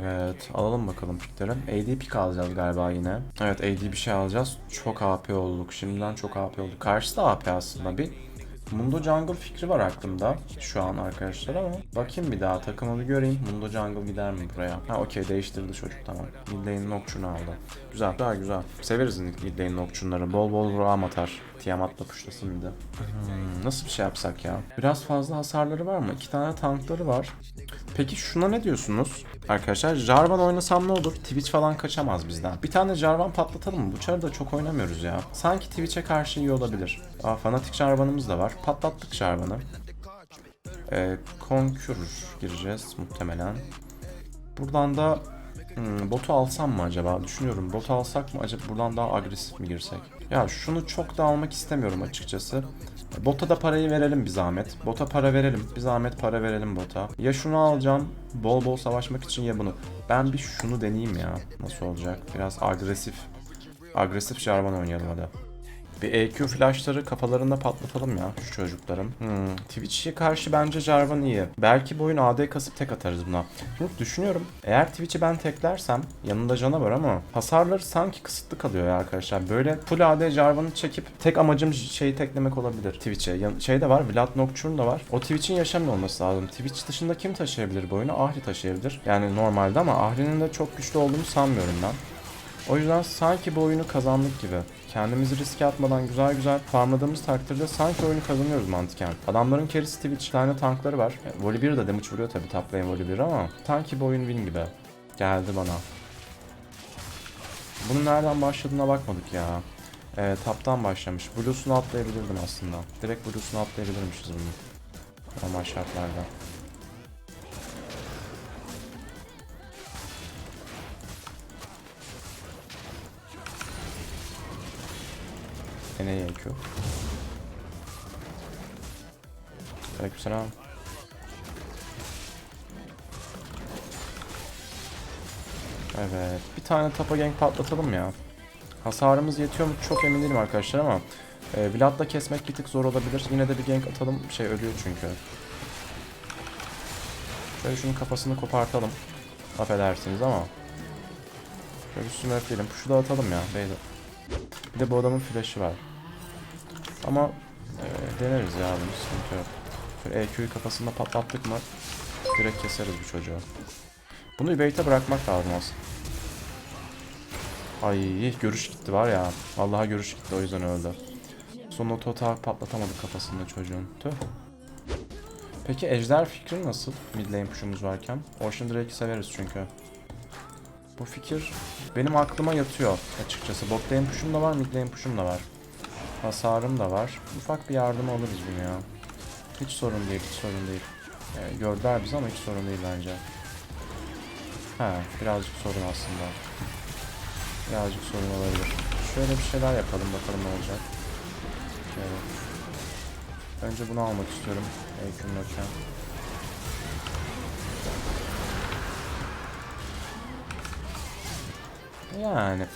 Evet alalım bakalım pikleri. AD pik alacağız galiba yine. Evet AD bir şey alacağız. Çok AP olduk. Şimdiden çok AP olduk. Karşısı da AP aslında. Bir Mundo Jungle fikri var aklımda şu an arkadaşlar ama bakayım bir daha takımı göreyim. Mundo Jungle gider mi buraya? Ha okey değiştirdi çocuk tamam. Mid lane Nocturne aldı. Güzel güzel güzel. Severiz mid lane Nocturne'ları. Bol bol ram atar. Tiamat'la puşlasın bir de. Hmm, nasıl bir şey yapsak ya? Biraz fazla hasarları var mı? İki tane tankları var. Peki şuna ne diyorsunuz? Arkadaşlar Jarvan oynasam ne olur? Twitch falan kaçamaz bizden. Bir tane Jarvan patlatalım mı? Bu çarı da çok oynamıyoruz ya. Sanki Twitch'e karşı iyi olabilir. Aa fanatik Jarvan'ımız da var. Patlattık Jarvan'ı. Ee, Conqueror gireceğiz muhtemelen. Buradan da hmm, botu alsam mı acaba? Düşünüyorum. Botu alsak mı acaba buradan daha agresif mi girsek? Ya şunu çok da almak istemiyorum açıkçası. Bota da parayı verelim bir zahmet. Bota para verelim. Bir zahmet para verelim bota. Ya şunu alacağım. Bol bol savaşmak için ya bunu. Ben bir şunu deneyeyim ya. Nasıl olacak? Biraz agresif. Agresif Jarvan oynayalım hadi. Bir EQ flashları kafalarında patlatalım ya şu çocukların. Hmm, Twitch'e karşı bence Jarvan iyi. Belki bu oyun AD kasıp tek atarız buna. Şimdi düşünüyorum. Eğer Twitch'i ben teklersem yanında canavar ama hasarları sanki kısıtlı kalıyor ya arkadaşlar. Böyle full AD Jarvan'ı çekip tek amacım şeyi teklemek olabilir Twitch'e. Şey de var Vlad Nocturne da var. O Twitch'in yaşamıyor olması lazım. Twitch dışında kim taşıyabilir bu oyunu? Ahri taşıyabilir. Yani normalde ama Ahri'nin de çok güçlü olduğunu sanmıyorum ben. O yüzden sanki bu oyunu kazandık gibi. Kendimizi riske atmadan güzel güzel farmladığımız takdirde sanki oyunu kazanıyoruz mantıken. Adamların carry Twitch tane tankları var. Yani Volibear da damage vuruyor tabi top lane Volibear ama sanki bu oyun win gibi. Geldi bana. Bunun nereden başladığına bakmadık ya. Ee, taptan başlamış. Blue'sunu atlayabilirdim aslında. Direkt Blue'sunu atlayabilirmişiz bunu. Normal şartlarda. Yine EQ. Aleykümselam. Evet. Bir tane tapa gank patlatalım ya. Hasarımız yetiyor mu çok emin değilim arkadaşlar ama e, Vlad'la kesmek bir tık zor olabilir. Yine de bir gank atalım. Şey ölüyor çünkü. Şöyle şunun kafasını kopartalım. Affedersiniz ama. Şöyle üstüne öfleyelim. Puşu da atalım ya. Bir de bu adamın flash'ı var. Ama e, deneriz ya bunu sıkıntı yok. Şöyle EQ'yu kafasında patlattık mı direkt keseriz bu çocuğu. Bunu ebate'e bırakmak lazım aslında. Ay görüş gitti var ya. Vallahi görüş gitti o yüzden öldü. Son o total patlatamadık kafasında çocuğun. Tüh. Peki ejder fikri nasıl? Mid lane push'umuz varken. Ocean Drake'i severiz çünkü. Bu fikir benim aklıma yatıyor açıkçası. Bot lane push'um da var, mid lane push'um da var. Hasarım da var. Ufak bir yardım alırız bunu ya. Hiç sorun değil, hiç sorun değil. Yani gördüler bizi ama hiç sorun değil bence. Ha, birazcık sorun aslında. Birazcık sorun olabilir. Şöyle bir şeyler yapalım bakalım ne olacak. Evet. Önce bunu almak istiyorum. Eyküm yokken. Yani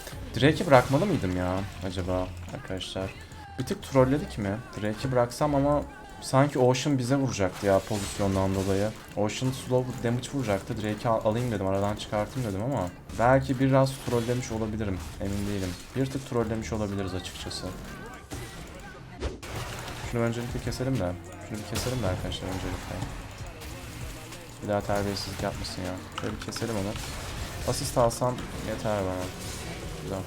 Drake'i bırakmalı mıydım ya acaba arkadaşlar? Bir tık trolledik mi? Drake'i bıraksam ama sanki Ocean bize vuracaktı ya pozisyondan dolayı. Ocean slow damage vuracaktı. Drake'i al- alayım dedim aradan çıkartayım dedim ama belki biraz trollemiş olabilirim. Emin değilim. Bir tık trollemiş olabiliriz açıkçası. Şunu öncelikle keselim de. Şunu bir keselim de arkadaşlar öncelikle. Bir daha terbiyesizlik yapmasın ya. Şöyle bir keselim onu. Asist alsam yeter bana. Güzel.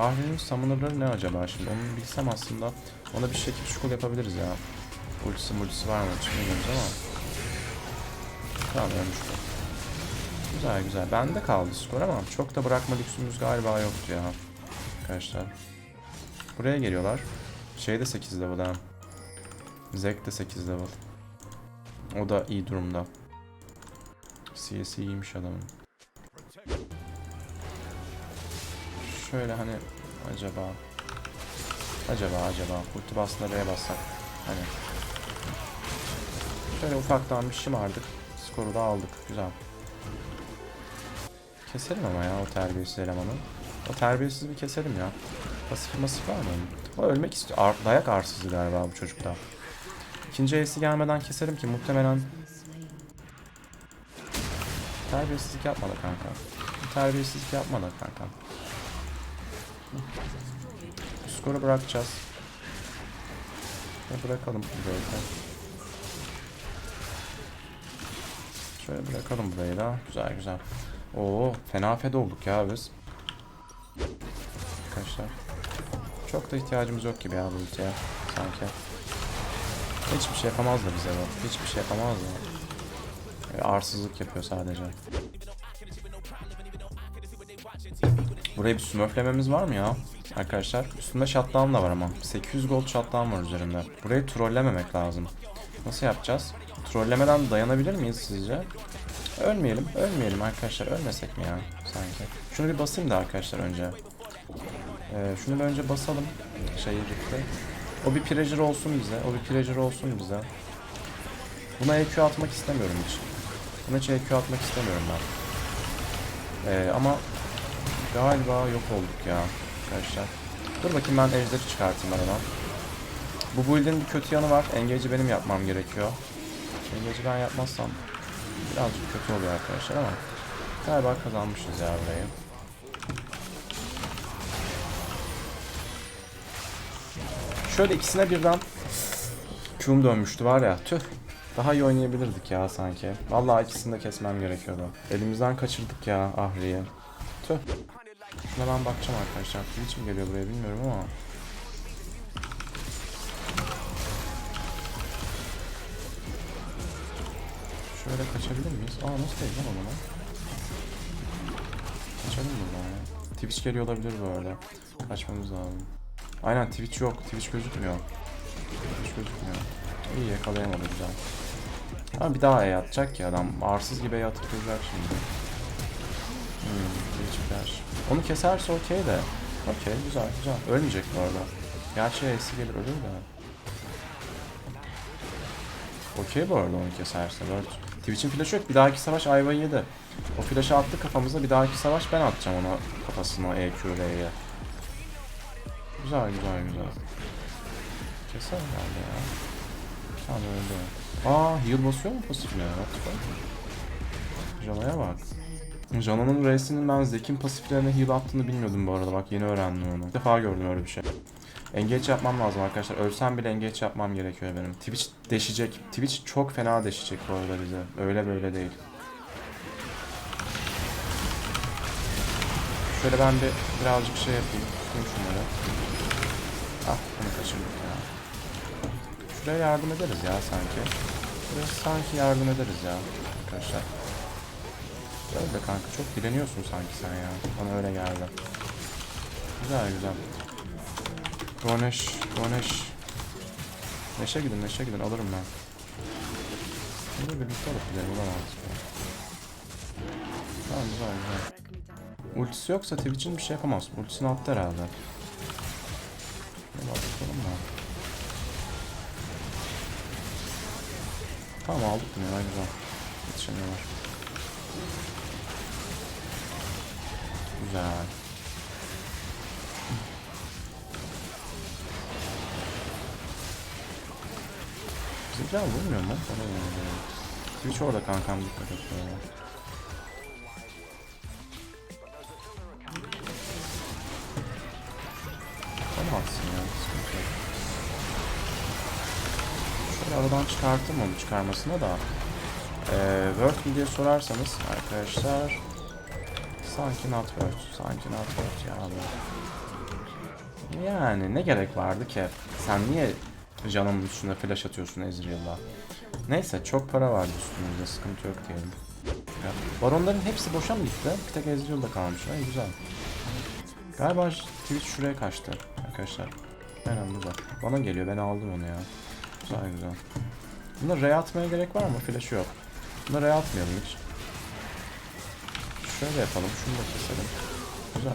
Ahri'nin summoner'ları ne acaba şimdi? Onu bilsem aslında ona bir şekil şukul yapabiliriz ya. Ultisi multisi var mı bilmiyoruz ama. Tamam ölmüş bu. Güzel güzel. Bende kaldı skor ama çok da bırakma lüksümüz galiba yoktu ya. Arkadaşlar. Buraya geliyorlar. Şey de 8 level ha. Zek de 8 level. O da iyi durumda. CS iyiymiş adamın. Şöyle hani acaba acaba acaba ulti bastığında R'ye bassak. Hani şöyle ufaktan bir şımardık skoru da aldık. Güzel. Keselim ama ya o terbiyesiz elemanı. O terbiyesiz bir keselim ya. Pasif masif var mı? O ölmek istiyor. Ar- dayak arsızı galiba bu çocukta. İkinci Ace'i gelmeden keserim ki muhtemelen Terbiyesizlik yapma da kanka. Terbiyesizlik yapma da kanka. Skoru bırakacağız. Ve bırakalım burayı da. Şöyle bırakalım burayı da. Güzel güzel. Oo fena fed olduk ya biz. Arkadaşlar. Çok da ihtiyacımız yok gibi ya bu ultiye sanki. Hiçbir şey yapamaz da bize bu. Hiçbir şey yapamaz da. Böyle arsızlık yapıyor sadece. Buraya bir smurflememiz var mı ya? Arkadaşlar üstünde shutdown da var ama 800 gold shutdown var üzerinde. Burayı trollememek lazım. Nasıl yapacağız? Trollemeden dayanabilir miyiz sizce? Ölmeyelim, ölmeyelim arkadaşlar. Ölmesek mi ya sanki? Şunu bir basayım da arkadaşlar önce. Ee, şunu bir önce basalım. Şeyi gitti. O bir pressure olsun bize. O bir pressure olsun bize. Buna EQ atmak istemiyorum hiç. Buna hiç EQ atmak istemiyorum ben. Ee, ama galiba yok olduk ya arkadaşlar. Dur bakayım ben ejderi çıkartayım aradan. Bu build'in bir kötü yanı var. Engage'i benim yapmam gerekiyor. Engage'i ben yapmazsam birazcık kötü oluyor arkadaşlar ama galiba kazanmışız ya burayı. Şöyle ikisine birden Q'um dönmüştü var ya tüh. Daha iyi oynayabilirdik ya sanki. Vallahi ikisini de kesmem gerekiyordu. Elimizden kaçırdık ya Ahri'yi. Tüh. Şuna ben bakacağım arkadaşlar. Twitch mi geliyor buraya bilmiyorum ama. Şöyle kaçabilir miyiz? Aa nasıl değil lan onu? Kaçalım buradan ya. Twitch geliyor olabilir bu arada. Kaçmamız lazım. Aynen Twitch yok. Twitch gözükmüyor. Twitch gözükmüyor. İyi yakalayamadı güzel. Ama bir daha E atacak ki adam. Arsız gibi E atıp şimdi. Hmm, Twitch flash. Onu keserse okey de. Okey güzel güzel. Ölmeyecek bu arada. Gerçi E'si gelir ölür de. Okey bu arada onu keserse. Word. Twitch'in flash'ı yok. Bir dahaki savaş ayvayı yedi. O flash'ı attı kafamıza. Bir dahaki savaş ben atacağım ona kafasına E, Q, R'ye. Güzel güzel güzel. Keser herhalde ya. Tamam öldü. Aa heal basıyor mu pasifine? What the fuck? Jana'ya bak. Jana'nın R'sinin ben Zek'in pasiflerine heal attığını bilmiyordum bu arada. Bak yeni öğrendim onu. İlk defa gördüm öyle bir şey. Engage yapmam lazım arkadaşlar. Ölsem bile engage yapmam gerekiyor benim. Twitch deşecek. Twitch çok fena deşecek bu arada bize. Öyle böyle değil. Şöyle ben bir birazcık şey yapayım. Tutayım şunları. Ah bunu kaçırdık ya. Şuraya yardım ederiz ya sanki. Şuraya sanki yardım ederiz ya arkadaşlar. Öyle kanka çok dileniyorsun sanki sen ya. Bana öyle geldi. Güzel güzel. Gonesh, Gonesh. Neşe gidin, Neşe gidin alırım ben. Bunu birlikte alıp gidelim olamaz. Tamam güzel güzel. Ultisi yoksa Twitch'in bir şey yapamaz. Ultisini attı herhalde. Şöyle bakalım da. Tamam aldık bunu ya güzel. Yetişemiyorlar. Güzel. Bizimkiler vurmuyor mu? Bana vurmuyor. Twitch orada kankam dikkat et. ya. Şöyle aradan çıkarttım onu çıkarmasına da. Ee, Word mi diye sorarsanız arkadaşlar sanki not Word, sanki not Word ya abi. Yani ne gerek vardı ki? Sen niye canımın üstüne flash atıyorsun Ezreal'la? Neyse çok para vardı üstümüzde sıkıntı yok diyelim. Ya, baronların hepsi boşa mı gitti? Bir tek Ezreal'da kalmış. Ay güzel. Galiba Twitch şuraya kaçtı arkadaşlar. Aynen burada. Bana geliyor ben aldım onu ya. Güzel güzel. Buna R'ye atmaya gerek var mı? Flash'ı yok. Buna R'ye atmayalım hiç. Şöyle yapalım. Şunu da keselim. Güzel.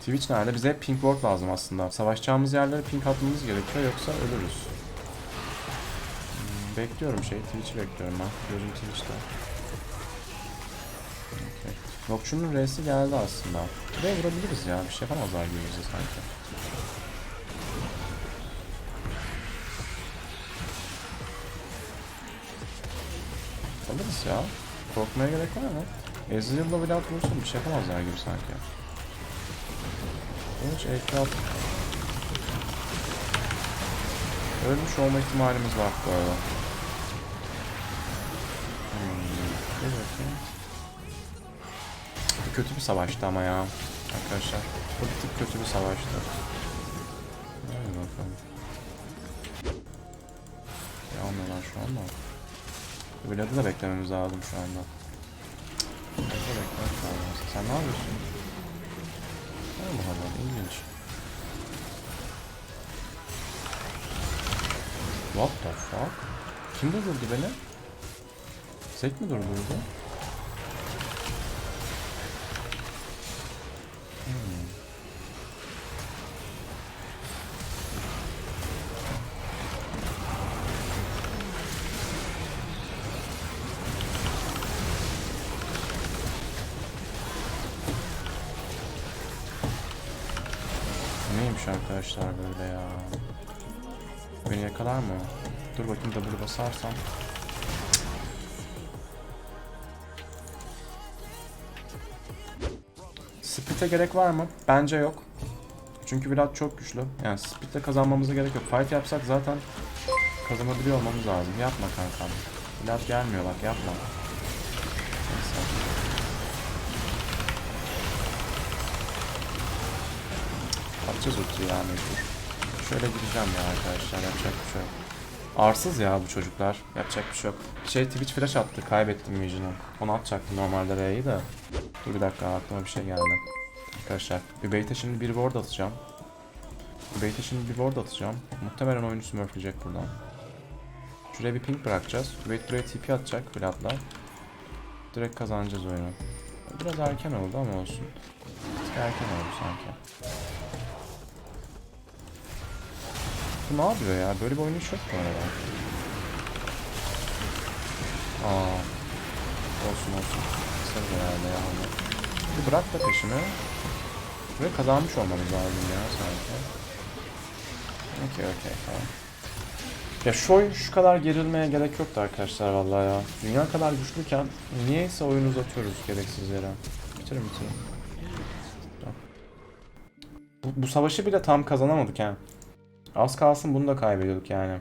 Twitch nerede? Bize pink ward lazım aslında. Savaşacağımız yerlere pink atmamız gerekiyor yoksa ölürüz. Hmm, bekliyorum şey. Twitch'i bekliyorum ben. Gözüm Twitch'te. Okay. Nokçunun R'si geldi aslında. Buraya vurabiliriz ya. Bir şey yapamazlar gibi bize sanki. Ya. Korkmaya gerek var mı? Ezreal'la Vlad vursun bir şey yapamazlar gibi sanki. Hiç ekran... Ölmüş olma ihtimalimiz var bu arada. Hmm, kötü bir savaştı ama ya. Arkadaşlar. Bu bir tık kötü bir savaştı. Vlad'ı da beklememiz lazım şu anda. Vlad'ı beklemek lazım. Sen ne yapıyorsun? Allah Allah ilginç. What the fuck? Kim durdurdu beni? Zek mi durdurdu? Neymiş arkadaşlar böyle ya? Beni yakalar mı? Dur bakayım W basarsam. Split'e gerek var mı? Bence yok. Çünkü Vlad çok güçlü. Yani Split'te kazanmamıza gerek yok. Fight yapsak zaten kazanabiliyor olmamız lazım. Yapma kankam. Vlad gelmiyor bak yapma. Atacağız ultiyi ya. Şöyle gideceğim ya arkadaşlar yapacak bir şey yok. Arsız ya bu çocuklar. Yapacak bir şey yok. Şey Twitch flash attı. Kaybettim Vision'ı. Onu atacaktım normalde R'yi de. Dur bir dakika aklıma bir şey geldi. Arkadaşlar Übeyt'e şimdi bir ward atacağım. Übeyt'e şimdi bir ward atacağım. Muhtemelen oyunu smurfleyecek buradan. Şuraya bir ping bırakacağız. Übeyt buraya TP atacak Vlad'la. Direkt kazanacağız oyunu. Biraz erken oldu ama olsun. Erken oldu sanki. Bu ne yapıyor ya? Böyle bir hiç yok bu arada. Aa. Olsun olsun. Sarı herhalde ya. Bir bırak da peşimi. Ve kazanmış olmamız lazım ya sanki. Okey okey tamam. Ya şu oyun şu kadar gerilmeye gerek yoktu arkadaşlar vallahi ya. Dünya kadar güçlüken niyeyse oyunu uzatıyoruz gereksiz yere. Bitirin bitirin. Bu, bu savaşı bile tam kazanamadık ha. Az kalsın bunu da kaybediyorduk yani.